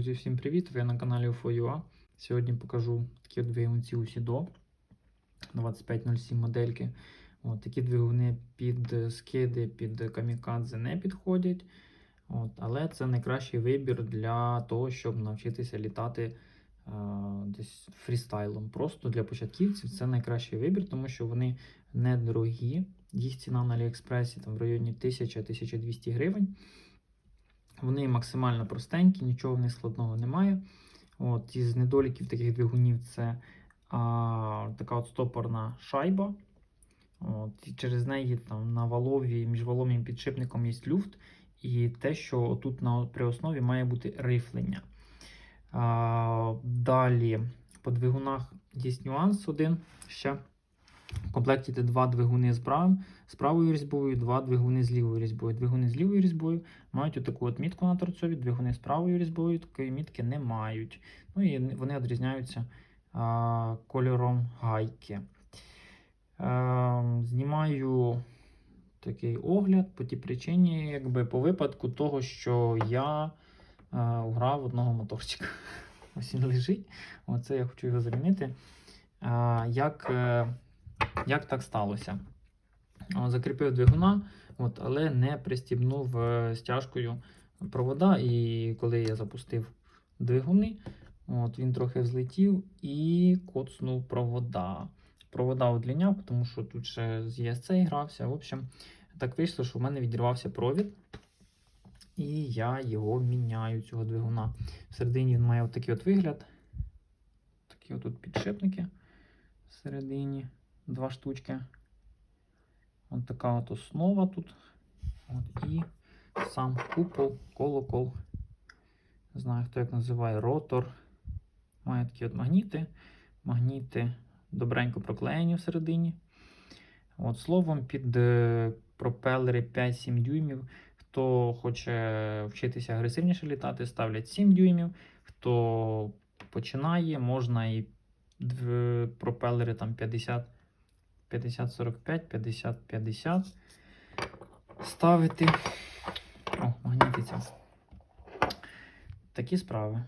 Друзі, всім привіт! Ви на каналі UFO.ua. Сьогодні покажу такі от двигунці USIDO 2507 модельки. От, такі двигуни під скиди, під камікадзе не підходять. От, але це найкращий вибір для того, щоб навчитися літати е, десь фрістайлом. Просто для початківців це найкращий вибір, тому що вони недорогі. Їх ціна на Аліекспресі там в районі 1000-1200 гривень. Вони максимально простенькі, нічого в них складного немає. От, Із недоліків таких двигунів це а, така от стопорна шайба. От, і через неї там, на валові між валом і підшипником є люфт. І те, що тут на, при основі має бути рифлення. А, далі по двигунах є нюанс один ще. В комплекті йде два двигуни з, прав... з правою різьбою, два двигуни з лівою різьбою. Двигуни з лівою різьбою мають отаку от мітку на торцові, двигуни з правою різьбою такої мітки не мають. Ну і вони відрізняються а, кольором гайки. А, знімаю такий огляд по тій причині, якби по випадку того, що я а, уграв одного моторчика. Ось він лежить. Оце я хочу його замінити. А, як, е, як так сталося? Закріпив двигуна, от, але не пристібнув е, стяжкою провода. І коли я запустив двигуни, от, він трохи взлетів і коцнув провода. Провода удлиняв, тому що тут ще з ESC грався. В общем, так вийшло, що в мене відірвався провід. І я його міняю, цього двигуна. Всередині він має отакий от вигляд. Такі от тут підшипники всередині, два штучки. Ось така от основа тут. От, І сам купол, колокол. Не знаю, хто як називає ротор. Має такі от магніти. Магніти добренько проклеєні всередині. От, Словом, під е, пропелери 5-7 дюймів. Хто хоче вчитися агресивніше літати, ставлять 7 дюймів. Хто починає, можна і пропелери там 50. 50-45, 50-50 ставити. О, магнітиця. Такі справи.